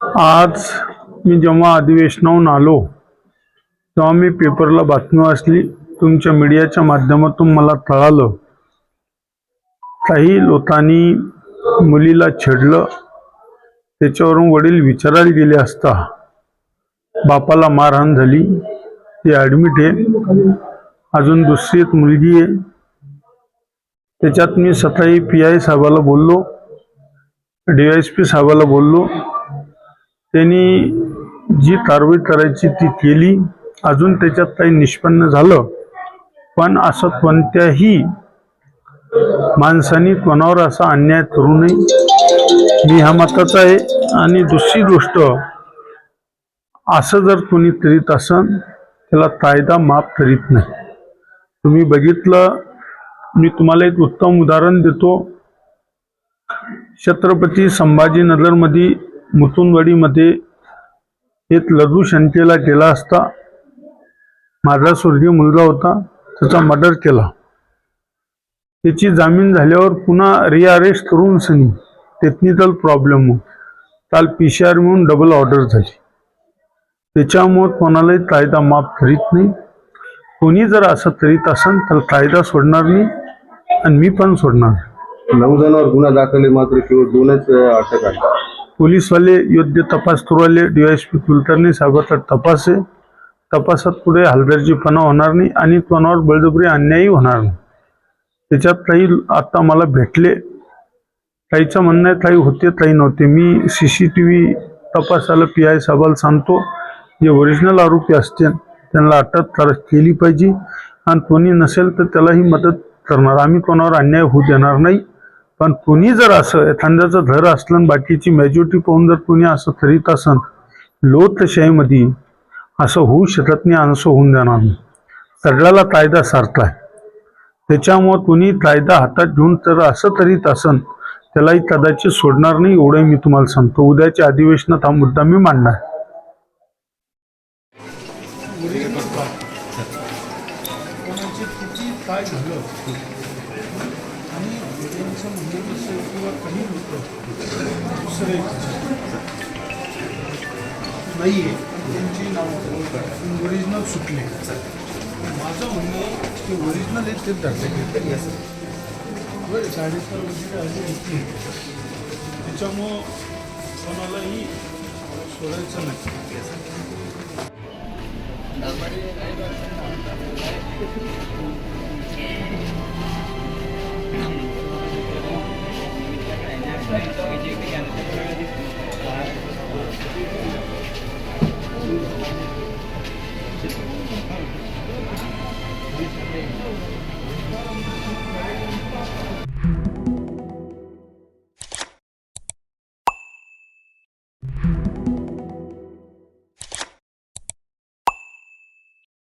आज मी जेव्हा अधिवेशनाहून आलो तेव्हा मी पेपरला बातमी वाचली. तुमच्या मीडियाच्या माध्यमातून मला कळालं काही लोकांनी मुलीला छेडलं. त्याच्यावरून वडील विचारायला गेले असता बापाला मारहाण झाली. ती ॲडमिट आहे. अजून दुसरी एक मुलगी आहे. त्याच्यात मी सकाळी पी आय साहेबाला बोललो डी एस पी साहेबाला बोललो. त्यांनी जी कारवाई करायची ती केली. अजून त्याच्यात काही निष्पन्न झालं. पण असं कोणत्याही माणसाने कोणावर असा अन्याय करू नये. मी ह्या मताचा आहे. आणि दुसरी गोष्ट असं जर कोणी करीत असन त्याला कायदा माफ करीत नाही. तुम्ही बघितलं मी तुम्हाला एक उत्तम उदाहरण देतो. छत्रपती संभाजीनगरमध्ये मुसुंदवाडीमध्ये एक लघु शंकेला गेला असता माझा स्वर्गीय मुलगा होता त्याचा मर्डर केला. त्याची जामीन झाल्यावर पुन्हा रिअरेस्ट करून सनी टेक्निकल प्रॉब्लेम काल पी सी आर म्हणून डबल ऑर्डर झाली. त्याच्यामुळे कोणालाही कायदा माफ करीत नाही. कोणी जर असं करीत असेल तर कायदा सोडणार नाही आणि मी पण सोडणार. नऊ जणांवर गुन्हा दाखल मात्र केवळ दोनच अटक आहे. पोलिसवाले योग्य तपास करू आले डीवायएसपी कुलकर्णी साहेबाचा तपास. आहे तपासात पुढे हलगर्जीपणा होणार नाही आणि कोणावर बळजबरी अन्यायही होणार नाही. त्याच्यात काही आता मला भेटले. काहीचं म्हणणं आहे काही होते काही नव्हते. मी सी सी टी व्ही तपासाला पी आय साहेबाला सांगतो. जे ओरिजिनल आरोपी असतील त्यांना अटक कर केली पाहिजे. आणि कोणी नसेल तर त्यालाही मदत करणार. आम्ही कोणावर अन्याय होऊ देणार नाही. पण कुणी जर असं एखाद्याचं धर असलं आणि बाकीची मेजॉरिटी पाहून जर कुणी असं करीत असन लोकशाहीमध्ये असं होऊ शकत नाही आणि असं होऊन जाणार नाही. सगळ्याला कायदा सारताय त्याच्यामुळं कुणी कायदा हातात घेऊन तर असं तरीत असन त्यालाही कदाचित सोडणार नाही एवढं मी तुम्हाला सांगतो. उद्याच्या अधिवेशनात हा मुद्दा मी मांडणार. किती काय झालं? असं म्हणणं नसेल किंवा काही लोक दुसरे नाही आहे त्यांची नावं ओरिजिनल सुटले. माझं म्हणणं की ओरिजिनल आहे ते धरले बरं वगैरे वर्षी होती त्याच्यामुळं कोणालाही सोडायचं नाही.